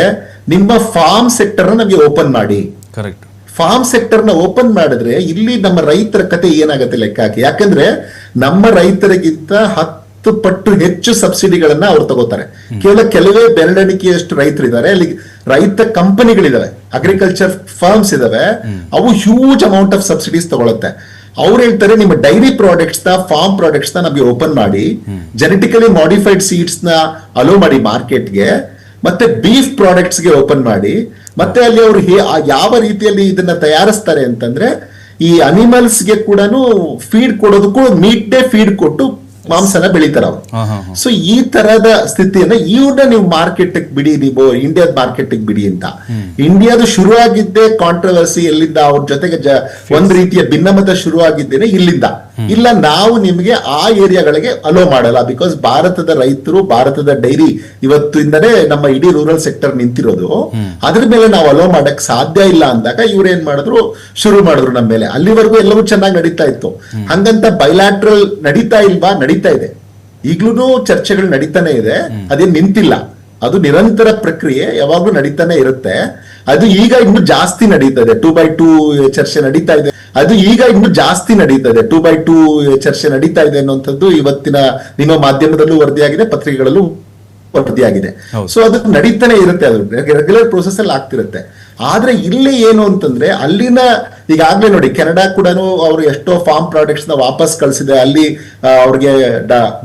ನಿಮ್ಮ ಫಾರ್ಮ್ ಸೆಕ್ಟರ್ ನಮಗೆ ಓಪನ್ ಮಾಡಿ. ಕರೆಕ್ಟ್ ಫಾರ್ಮ್ ಸೆಕ್ಟರ್ನ ಓಪನ್ ಮಾಡಿದ್ರೆ ಇಲ್ಲಿ ನಮ್ಮ ರೈತರ ಕತೆ ಏನಾಗುತ್ತೆ ಲೆಕ್ಕ ಹಾಕಿ? ಯಾಕಂದ್ರೆ ನಮ್ಮ ರೈತರಿಗಿಂತ ಹತ್ತು ಪಟ್ಟು ಹೆಚ್ಚು ಸಬ್ಸಿಡಿಗಳನ್ನ ಅವ್ರು ತಗೋತಾರೆ. ಕೇವಲ ಕೆಲವೇ ಬೆರಳೆಣಿಕೆಯಷ್ಟು ರೈತರಿದ್ದಾರೆ. ಅಲ್ಲಿ ರೈತ ಕಂಪನಿಗಳಿದಾವೆ ಅಗ್ರಿಕಲ್ಚರ್ ಫಾರ್ಮ್ಸ್ ಇದಾವೆ. ಅವು ಹ್ಯೂಜ್ ಅಮೌಂಟ್ ಆಫ್ ಸಬ್ಸಿಡೀಸ್ ತಗೊಳುತ್ತೆ. ಅವ್ರು ಹೇಳ್ತಾರೆ ನಿಮ್ಮ ಡೈರಿ ಪ್ರಾಡಕ್ಟ್ಸ್ನ ಫಾರ್ಮ್ ಪ್ರಾಡಕ್ಟ್ಸ್ನ ನಮಗೆ ಓಪನ್ ಮಾಡಿ ಜೆನೆಟಿಕಲಿ ಮಾಡಿಫೈಡ್ ಸೀಡ್ಸ್ನ ಅಲೋ ಮಾಡಿ ಮಾರ್ಕೆಟ್ಗೆ ಮತ್ತೆ ಬೀಫ್ ಪ್ರಾಡಕ್ಟ್ಸ್ಗೆ ಓಪನ್ ಮಾಡಿ ಮತ್ತೆ ಅಲ್ಲಿ ಅವರು ಯಾವ ರೀತಿಯಲ್ಲಿ ಇದನ್ನ ತಯಾರಿಸ್ತಾರೆ ಅಂತಂದ್ರೆ ಈ ಅನಿಮಲ್ಸ್ಗೆ ಕೂಡ ಫೀಡ್ ಕೊಡೋದಕ್ಕೂ ಮೀಟ್ ಡೇ ಫೀಡ್ ಕೊಟ್ಟು ಮಾಂಸನ ಬೆಳಿತಾರ ಅವರು. ಸೊ ಈ ತರದ ಸ್ಥಿತಿಯನ್ನ ಇವ್ರನ್ನ ನೀವು ಮಾರ್ಕೆಟ್ ಬಿಡಿ ನೀವು ಇಂಡಿಯಾದ ಮಾರ್ಕೆಟ್ ಬಿಡಿ ಅಂತ. ಇಂಡಿಯಾದ ಶುರು ಆಗಿದ್ದೇ ಕಾಂಟ್ರವರ್ಸಿ ಎಲ್ಲಿಂದ ಅವ್ರ ಜೊತೆಗೆ ಒಂದ್ ರೀತಿಯ ಭಿನ್ನಮತ ಶುರು ಆಗಿದ್ದೇನೆ ಇಲ್ಲಿಂದ. ಇಲ್ಲ ನಾವು ನಿಮಗೆ ಆ ಏರಿಯಾಗಳಿಗೆ ಅಲೋ ಮಾಡಲ್ಲ. ಬಿಕಾಸ್ ಭಾರತದ ರೈತರು ಭಾರತದ ಡೈರಿ ಇವತ್ತಿಂದನೇ ನಮ್ಮ ಇಡೀ ರೂರಲ್ ಸೆಕ್ಟರ್ ನಿಂತಿರೋದು. ಅದ್ರ ಮೇಲೆ ನಾವು ಅಲೋ ಮಾಡಕ್ ಸಾಧ್ಯ ಇಲ್ಲ ಅಂದಾಗ ಇವ್ರು ಏನ್ ಮಾಡಿದ್ರು? ಶುರು ಮಾಡಿದ್ರು ನಮ್ಮ ಮೇಲೆ. ಅಲ್ಲಿವರೆಗೂ ಎಲ್ಲವೂ ಚೆನ್ನಾಗಿ ನಡೀತಾ ಇತ್ತು. ಹಂಗಂತ ಬೈಲಾಟ್ರಲ್ ನಡೀತಾ ಇಲ್ವಾ? ನಡೀತಾ ಇದೆ. ಈಗ್ಲೂ ಚರ್ಚೆಗಳು ನಡೀತಾನೆ ಇದೆ. ಅದೇನ್ ನಿಂತಿಲ್ಲ. ಅದು ನಿರಂತರ ಪ್ರಕ್ರಿಯೆ ಯಾವಾಗ್ಲೂ ನಡೀತಾನೆ ಇರುತ್ತೆ. ಅದು ಈಗ ಇನ್ನು ಜಾಸ್ತಿ ನಡೀತದೆ. ಟೂ ಬೈ ಟೂ ಚರ್ಚೆ ನಡೀತಾ ಇದೆ. ಅದು ಈಗ ಇನ್ನು ಜಾಸ್ತಿ ನಡೀತದೆ. ಟೂ ಬೈ ಟೂ ಚರ್ಚೆ ನಡೀತಾ ಇದೆ ಅನ್ನುವಂಥದ್ದು ಇವತ್ತಿನ ನಿಮ್ಮ ಮಾಧ್ಯಮದಲ್ಲೂ ವರದಿಯಾಗಿದೆ ಪತ್ರಿಕೆಗಳಲ್ಲೂ ವರದಿಯಾಗಿದೆ. ಸೊ ಅದು ನಡೀತಾನೆ ಇರುತ್ತೆ. ಅದು ರೆಗ್ಯುಲರ್ ಪ್ರೊಸೆಸ್ ಅಲ್ಲಿ ಆಗ್ತಿರುತ್ತೆ. ಆದ್ರೆ ಇಲ್ಲಿ ಏನು ಅಂತಂದ್ರೆ ಅಲ್ಲಿನ ಈಗಾಗ್ಲೇ ನೋಡಿ ಕೆನಡಾ ಕೂಡ ಅವರು ಎಷ್ಟೋ ಫಾರ್ಮ್ ಪ್ರಾಡಕ್ಟ್ಸ್ನ ವಾಪಸ್ ಕಳಿಸಿದೆ. ಅಲ್ಲಿ ಅವ್ರಿಗೆ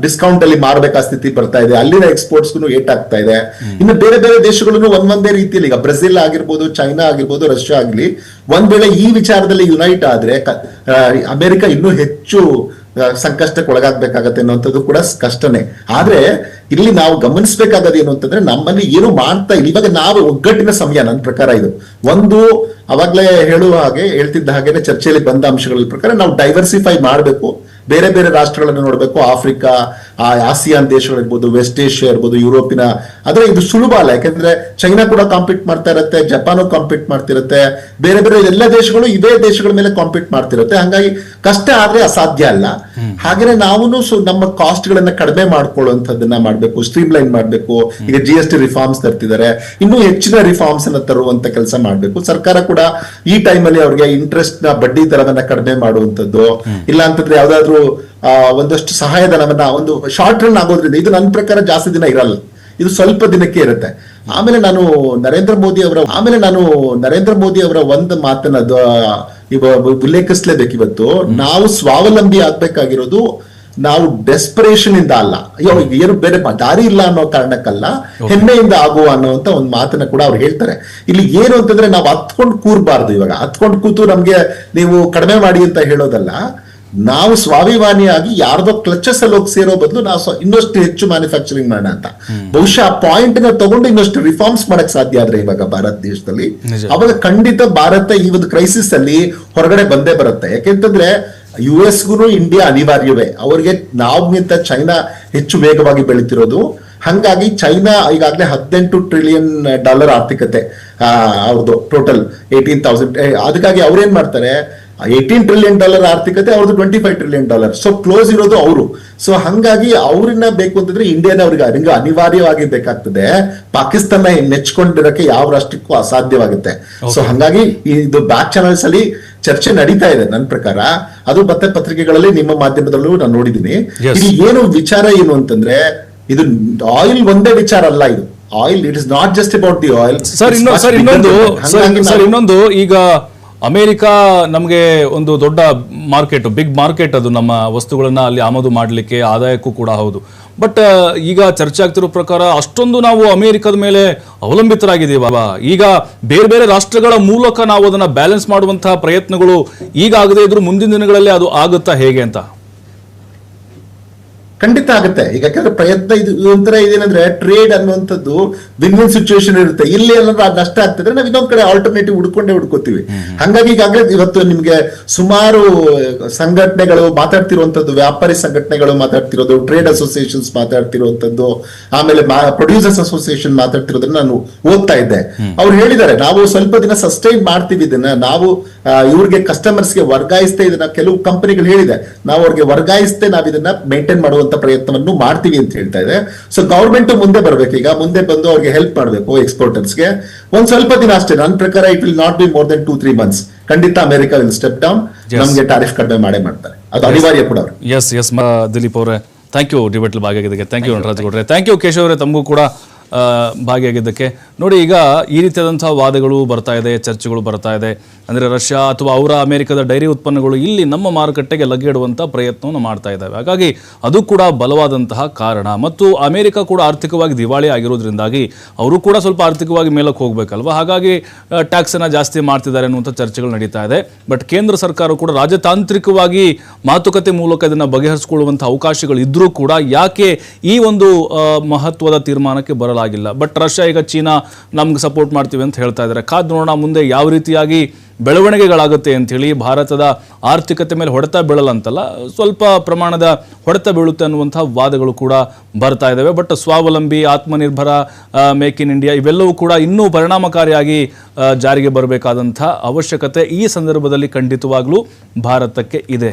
ಡಿಸ್ಕೌಂಟ್ ಅಲ್ಲಿ ಮಾರಬೇಕಾ ಸ್ಥಿತಿ ಬರ್ತಾ ಇದೆ. ಅಲ್ಲಿನ ಎಕ್ಸ್ಪೋರ್ಟ್ಸ್ ಏಟ್ ಆಗ್ತಾ ಇದೆ. ಇನ್ನು ಬೇರೆ ಬೇರೆ ದೇಶಗಳನ್ನು ಒಂದೊಂದೇ ರೀತಿಯಲ್ಲಿ ಈಗ ಬ್ರೆಜಿಲ್ ಆಗಿರ್ಬೋದು ಚೈನಾ ಆಗಿರ್ಬೋದು ರಷ್ಯಾ ಆಗ್ಲಿ ಒಂದ್ ವೇಳೆ ಈ ವಿಚಾರದಲ್ಲಿ ಯುನೈಟ್ ಆದ್ರೆ ಅಮೆರಿಕ ಇನ್ನೂ ಹೆಚ್ಚು ಸಂಕಷ್ಟಕ್ಕೆ ಒಳಗಾಗ್ಬೇಕಾಗತ್ತೆ ಅನ್ನುವಂಥದ್ದು ಕೂಡ ಕಷ್ಟನೇ. ಆದ್ರೆ ಇಲ್ಲಿ ನಾವು ಗಮನಿಸಬೇಕಾಗದು ಏನು ಅಂತಂದ್ರೆ ನಮ್ಮಲ್ಲಿ ಏನು ಮಾಡ್ತಾ ಇಲ್ಲ. ಇವಾಗ ನಾವು ಒಗ್ಗಟ್ಟಿನ ಸಮಯ ನನ್ನ ಪ್ರಕಾರ ಇದು. ಒಂದು, ಅವಾಗ್ಲೇ ಹೇಳುವ ಹಾಗೆ, ಹೇಳ್ತಿದ್ದ ಹಾಗೆ ಚರ್ಚೆಯಲ್ಲಿ ಬಂದ ಅಂಶಗಳ ಪ್ರಕಾರ ನಾವು ಡೈವರ್ಸಿಫೈ ಮಾಡಬೇಕು. ಬೇರೆ ಬೇರೆ ರಾಷ್ಟ್ರಗಳನ್ನು ನೋಡಬೇಕು. ಆಫ್ರಿಕಾ ಆ ಆಸಿಯಾನ್ ದೇಶಗಳಿರ್ಬೋದು ವೆಸ್ಟ್ ಏಷ್ಯಾ ಇರ್ಬೋದು ಯುರೋಪಿನ ಆದ್ರೆ ಇದು ಸುಲಭ ಅಲ್ಲ. ಯಾಕಂದ್ರೆ ಚೈನಾ ಕೂಡ ಕಾಂಪೀಟ್ ಮಾಡ್ತಾ ಇರುತ್ತೆ ಜಪಾನು ಕಾಂಪೀಟ್ ಮಾಡ್ತಿರುತ್ತೆ ಬೇರೆ ಬೇರೆ ಎಲ್ಲ ದೇಶಗಳು ಇದೇ ದೇಶಗಳ ಮೇಲೆ ಕಾಂಪೀಟ್ ಮಾಡ್ತಿರುತ್ತೆ. ಹಂಗಾಗಿ ಕಷ್ಟ ಆದ್ರೆ ಅಸಾಧ್ಯ ಅಲ್ಲ. ಹಾಗೇನೆ ನಾವು ನಮ್ಮ ಕಾಸ್ಟ್ ಗಳನ್ನ ಕಡಿಮೆ ಮಾಡ್ಕೊಳ್ಳುವಂಥದ್ದನ್ನ ಮಾಡಬೇಕು ಸ್ಟ್ರೀಮ್ ಲೈನ್ ಮಾಡಬೇಕು ಈಗ ಜಿ ಎಸ್ ಟಿ ರಿಫಾರ್ಮ್ಸ್ ತರ್ತಿದ್ದಾರೆ. ಇನ್ನೂ ಹೆಚ್ಚಿನ ರಿಫಾರ್ಮ್ಸ್ ಅನ್ನ ತರುವಂತ ಕೆಲಸ ಮಾಡಬೇಕು. ಸರ್ಕಾರ ಕೂಡ ಈ ಟೈಮಲ್ಲಿ ಅವ್ರಿಗೆ ಇಂಟ್ರೆಸ್ಟ್ನ ಬಡ್ಡಿ ದರವನ್ನ ಕಡಿಮೆ ಮಾಡುವಂತದ್ದು ಇಲ್ಲ ಅಂತಂದ್ರೆ ಯಾವ್ದಾದ್ರು ಆ, ಒಂದಷ್ಟು ಸಹಾಯಧನವನ್ನ ಒಂದು ಶಾರ್ಟ್ ರನ್ ಆಗೋದ್ರಿಂದ ಇದು ನನ್ನ ಪ್ರಕಾರ ಜಾಸ್ತಿ ದಿನ ಇರಲ್ಲ. ಇದು ಸ್ವಲ್ಪ ದಿನಕ್ಕೆ ಇರುತ್ತೆ. ಆಮೇಲೆ ನಾನು ನರೇಂದ್ರ ಮೋದಿ ಅವರ ಆಮೇಲೆ ನಾನು ನರೇಂದ್ರ ಮೋದಿ ಅವರ ಒಂದು ಮಾತನ್ನ ಉಲ್ಲೇಖಿಸ್ಲೇಬೇಕು ಇವತ್ತು. ನಾವು ಸ್ವಾವಲಂಬಿ ಆಗ್ಬೇಕಾಗಿರೋದು ನಾವು ಡೆಸ್ಪರೇಷನ್ ಇಂದ ಅಲ್ಲ. ಅಯ್ಯೋ ಏನು ಬೇರೆ ದಾರಿ ಇಲ್ಲ ಅನ್ನೋ ಕಾರಣಕ್ಕಲ್ಲ. ಹೆಮ್ಮೆಯಿಂದ ಆಗುವ ಅನ್ನೋಂತ ಒಂದು ಮಾತನ್ನ ಕೂಡ ಅವ್ರು ಹೇಳ್ತಾರೆ. ಇಲ್ಲಿ ಏನು ಅಂತಂದ್ರೆ ನಾವು ಹತ್ಕೊಂಡು ಕೂರ್ಬಾರ್ದು ಇವಾಗ. ಹತ್ಕೊಂಡು ಕೂತು ನಮ್ಗೆ ನೀವು ಕಡಿಮೆ ಮಾಡಿ ಅಂತ ಹೇಳೋದಲ್ಲ. ನಾವು ಸ್ವಾಭಿಮಾನಿಯಾಗಿ ಯಾರ್ದೋ ಕ್ಲಚಸ್ ಅಲ್ಲಿ ಹೋಗಿ ಸೇರೋ ಬದಲು ನಾವು ಇನ್ನಷ್ಟು ಹೆಚ್ಚು ಮ್ಯಾನುಫ್ಯಾಕ್ಚರಿಂಗ್ ಮಾಡೋಣ ಅಂತ. ಬಹುಶಃ ಆ ಪಾಯಿಂಟ್ನ ತಗೊಂಡು ಇನ್ನಷ್ಟು ರಿಫಾರ್ಮ್ಸ್ ಮಾಡಕ್ ಸಾಧ್ಯ ಆದ್ರೆ ಇವಾಗ ಭಾರತ ದೇಶದಲ್ಲಿ. ಅವಾಗ ಖಂಡಿತ ಭಾರತ ಈ ಒಂದು ಕ್ರೈಸಿಸ್ ಅಲ್ಲಿ ಹೊರಗಡೆ ಬಂದೇ ಬರುತ್ತೆ. ಯಾಕೆಂತಂದ್ರೆ ಯು ಎಸ್ಗೂ ಇಂಡಿಯಾ ಅನಿವಾರ್ಯವೇ. ಅವರಿಗೆ ನಾವ್ಗಿಂತ ಚೈನಾ ಹೆಚ್ಚು ವೇಗವಾಗಿ ಬೆಳೀತಿರೋದು. ಹಂಗಾಗಿ ಚೈನಾ ಈಗಾಗಲೇ ಹದಿನೆಂಟು ಟ್ರಿಲಿಯನ್ ಡಾಲರ್ ಆರ್ಥಿಕತೆ ಆ, ಅವ್ರದ್ದು ಟೋಟಲ್ ಏಯ್ಟೀನ್ ತೌಸಂಡ್ ಅದಕ್ಕಾಗಿ ಅವ್ರೇನ್ ಮಾಡ್ತಾರೆ? ಏಯ್ಟೀನ್ ಟ್ರಿಲಿಯನ್ ಡಾಲರ್ ಆರ್ಥಿಕತೆ ಅವ್ರದ್ದು twenty five trillion dollar so close ಇರೋದು ಅವರು. ಸೊ ಹಂಗಾಗಿ ಅವ್ರನ್ನ ಬೇಕು ಅಂತಂದ್ರೆ ಇಂಡಿಯಾನ ಅವ್ರಿಗೆ ಅನಿಗ ಅನಿವಾರ್ಯವಾಗಿ ಬೇಕಾಗ್ತದೆ ಪಾಕಿಸ್ತಾನ ನೆಚ್ಕೊಂಡಿರೋಕೆ ಯಾವ ರಾಷ್ಟ್ರಕ್ಕೂ ಅಸಾಧ್ಯವಾಗುತ್ತೆ. ಸೊ ಹಂಗಾಗಿ ಇದು ಬ್ಯಾಕ್ ಚಾನಲ್ಸ್ ಅಲ್ಲಿ ಚರ್ಚೆ ನಡೀತಾ ಇದೆ ನನ್ನ ಪ್ರಕಾರ. ಅದು ಮತ್ತೆ ಪತ್ರಿಕೆಗಳಲ್ಲಿ ನಿಮ್ಮ ಮಾಧ್ಯಮದಲ್ಲೂ ನಾನು ನೋಡಿದ್ದೀನಿ. ಇಲ್ಲಿ ಏನು ವಿಚಾರ ಏನು ಅಂತಂದ್ರೆ ಇದು ಆಯಿಲ್ ಒಂದೇ ವಿಚಾರ ಅಲ್ಲ ಇದು. Oil it is not just about the oil sir ಇನ್ನೊಂದು ಈಗ ಅಮೆರಿಕ ನಮಗೆ ಒಂದು ದೊಡ್ಡ ಮಾರ್ಕೆಟ್, ಬಿಗ್ ಮಾರ್ಕೆಟ್ ಅದು ನಮ್ಮ ವಸ್ತುಗಳನ್ನು ಅಲ್ಲಿ ಆಮದು ಮಾಡಲಿಕ್ಕೆ, ಆದಾಯಕ್ಕೂ ಕೂಡ ಹೌದು. ಬಟ್ ಈಗ ಚರ್ಚೆ ಆಗ್ತಿರೋ ಪ್ರಕಾರ ಅಷ್ಟೊಂದು ನಾವು ಅಮೇರಿಕದ ಮೇಲೆ ಅವಲಂಬಿತರಾಗಿದ್ದೀವ. ಈಗ ಬೇರೆ ಬೇರೆ ರಾಷ್ಟ್ರಗಳ ಮೂಲಕ ನಾವು ಅದನ್ನು ಬ್ಯಾಲೆನ್ಸ್ ಮಾಡುವಂತಹ ಪ್ರಯತ್ನಗಳು ಈಗ ಆಗದೇ ಇದ್ರು ಮುಂದಿನ ದಿನಗಳಲ್ಲಿ ಅದು ಆಗುತ್ತಾ ಹೇಗೆ ಅಂತ? ಖಂಡಿತ ಆಗುತ್ತೆ. ಈಗ ಯಾಕಂದ್ರೆ ಪ್ರಯತ್ನ ಇದು ಒಂಥರ ಇದೇನಂದ್ರೆ ಟ್ರೇಡ್ ಅನ್ನುವಂಥದ್ದು ವಿನ್ ವಿನ್ ಸಿಚುವೇಶನ್ ಇರುತ್ತೆ. ಇಲ್ಲಿ ಏನಾದ್ರೂ ಅದು ನಷ್ಟ ಆಗ್ತಿದ್ರೆ ನಾವು ಇನ್ನೊಂದ್ ಕಡೆ ಆಲ್ಟರ್ನೇಟಿವ್ ಹುಡ್ಕೊಂಡೇ ಹುಡ್ಕೋತೀವಿ. ಹಂಗಾಗಿ ಈಗಾಗಲೇ ಇವತ್ತು ನಿಮ್ಗೆ ಸುಮಾರು ಸಂಘಟನೆಗಳು ಮಾತಾಡ್ತಿರುವಂತದ್ದು ವ್ಯಾಪಾರಿ ಸಂಘಟನೆಗಳು ಮಾತಾಡ್ತಿರೋದು ಟ್ರೇಡ್ ಅಸೋಸಿಯೇಷನ್ಸ್ ಮಾತಾಡ್ತಿರುವಂತದ್ದು ಆಮೇಲೆ ಪ್ರೊಡ್ಯೂಸರ್ಸ್ ಅಸೋಸಿಯೇಷನ್ ಮಾತಾಡ್ತಿರೋದನ್ನ ನಾನು ಓದ್ತಾ ಇದ್ದೆ. ಅವ್ರು ಹೇಳಿದ್ದಾರೆ ನಾವು ಸ್ವಲ್ಪ ದಿನ ಸಸ್ಟೈನ್ ಮಾಡ್ತೀವಿ ಇದನ್ನ. ನಾವು ಇವ್ರಿಗೆ ಕಸ್ಟಮರ್ಸ್ಗೆ ವರ್ಗಾಯಿಸ್ತೇ ಇದನ್ನ ಕೆಲವು ಕಂಪನಿಗಳು ಹೇಳಿದೆ. ನಾವು ಅವ್ರಿಗೆ ವರ್ಗಾಯಿಸ್ತೇ ನಾವು ಇದನ್ನ ಮೇಂಟೈನ್ ಮಾಡುವಂತ ಪ್ರಯತ್ನವನ್ನು ಮಾಡ್ತೀವಿ ಅಂತ ಹೇಳ್ತಾ ಇದೆ. ಸೊ ಗೌರ್ಮೆಂಟ್ ಮುಂದೆ ಬರಬೇಕು ಈಗ ಮುಂದೆ ಬಂದು ಅವ್ರಿಗೆ ಹೆಲ್ಪ್ ಮಾಡಬೇಕು ಎಕ್ಸ್ಪೋರ್ಟರ್ಸ್ಗೆ ಒಂದ್ ಸ್ವಲ್ಪ ದಿನ ಅಷ್ಟೇ. ನನ್ನ ಪ್ರಕಾರ it will not be more than two three months ಖಂಡಿತ ಅಮೆರಿಕ ವಿಲ್ ಸ್ಟೆಪ್ ಡೌನ್. ನಮ್ಗೆ ಟಾರಿಫ್ ಕಡಿಮೆ ಮಾಡೇ ಮಾಡ್ತಾರೆ. ಅದು ಅನಿವಾರ್ಯ ಕೂಡ ಅವರು ಎಸ್ ಎಸ್ ದಿಲೀಪ್ ಅವರೇ ಥ್ಯಾಂಕ್ ಯು ಡಿಬೇಟ್ಲಿ ಭಾಗಿಯಾಗಿದ್ದಕ್ಕೆ ಥ್ಯಾಂಕ್ ಯು ನಟರಾಜ್ ಗೌಡ್ರೆ. ಥ್ಯಾಂಕ್ ಯು ಕೇಶವ್ ಅವರೇ. ತಮಗೂ ಕೂಡ ಭಾಗಿಯಾಗಿದ್ದಕ್ಕೆ. ನೋಡಿ, ಈಗ ಈ ರೀತಿಯಾದಂಥ ವಾದಗಳು ಬರ್ತಾ ಇದೆ, ಚರ್ಚೆಗಳು ಬರ್ತಾ ಇದೆ. ಅಂದರೆ ರಷ್ಯಾ ಅಥವಾ ಅವರ ಅಮೆರಿಕದ ಡೈರಿ ಉತ್ಪನ್ನಗಳು ಇಲ್ಲಿ ನಮ್ಮ ಮಾರುಕಟ್ಟೆಗೆ ಲಗ್ಗೆಡುವಂಥ ಪ್ರಯತ್ನವನ್ನು ಮಾಡ್ತಾ ಇದ್ದಾವೆ. ಹಾಗಾಗಿ ಅದು ಕೂಡ ಬಲವಾದಂತಹ ಕಾರಣ. ಮತ್ತು ಅಮೆರಿಕ ಕೂಡ ಆರ್ಥಿಕವಾಗಿ ದಿವಾಳಿ ಆಗಿರೋದ್ರಿಂದಾಗಿ ಅವರು ಕೂಡ ಸ್ವಲ್ಪ ಆರ್ಥಿಕವಾಗಿ ಮೇಲಕ್ಕೆ ಹೋಗಬೇಕಲ್ವ? ಹಾಗಾಗಿ ಟ್ಯಾಕ್ಸನ್ನು ಜಾಸ್ತಿ ಮಾಡ್ತಿದ್ದಾರೆ ಅನ್ನುವಂಥ ಚರ್ಚೆಗಳು ನಡೀತಾ ಇದೆ. ಬಟ್ ಕೇಂದ್ರ ಸರ್ಕಾರ ಕೂಡ ರಾಜತಾಂತ್ರಿಕವಾಗಿ ಮಾತುಕತೆ ಮೂಲಕ ಇದನ್ನು ಬಗೆಹರಿಸಿಕೊಳ್ಳುವಂಥ ಅವಕಾಶಗಳು ಇದ್ದರೂ ಕೂಡ ಯಾಕೆ ಈ ಒಂದು ಮಹತ್ವದ ತೀರ್ಮಾನಕ್ಕೆ ಬರಲಾಗಿಲ್ಲ? ಬಟ್ ರಷ್ಯಾ ಈಗ ಚೀನಾ ನಮ್ಗೆ ಸಪೋರ್ಟ್ ಮಾಡ್ತೀವಿ ಅಂತ ಹೇಳ್ತಾ ಇದ್ದಾರೆ. ಕಾದ್ ನೋಡೋಣ ಮುಂದೆ ಯಾವ ರೀತಿಯಾಗಿ ಬೆಳವಣಿಗೆಗಳಾಗುತ್ತೆ ಅಂಥೇಳಿ ಭಾರತದ ಆರ್ಥಿಕತೆ ಮೇಲೆ ಹೊಡೆತ ಬೀಳಲಂತಲ್ಲ, ಸ್ವಲ್ಪ ಪ್ರಮಾಣದ ಹೊಡೆತ ಬೀಳುತ್ತೆ ಅನ್ನುವಂಥ ವಾದಗಳು ಕೂಡ ಬರ್ತಾ ಇದ್ದಾವೆ ಬಟ್ ಸ್ವಾವಲಂಬಿ, ಆತ್ಮನಿರ್ಭರ ಮೇಕ್ ಇನ್ ಇಂಡಿಯಾ ಇವೆಲ್ಲವೂ ಕೂಡ ಇನ್ನೂ ಪರಿಣಾಮಕಾರಿಯಾಗಿ ಜಾರಿಗೆ ಬರಬೇಕಾದಂಥ ಅವಶ್ಯಕತೆ ಈ ಸಂದರ್ಭದಲ್ಲಿ ಖಂಡಿತವಾಗಲೂ ಭಾರತಕ್ಕೆ ಇದೆ.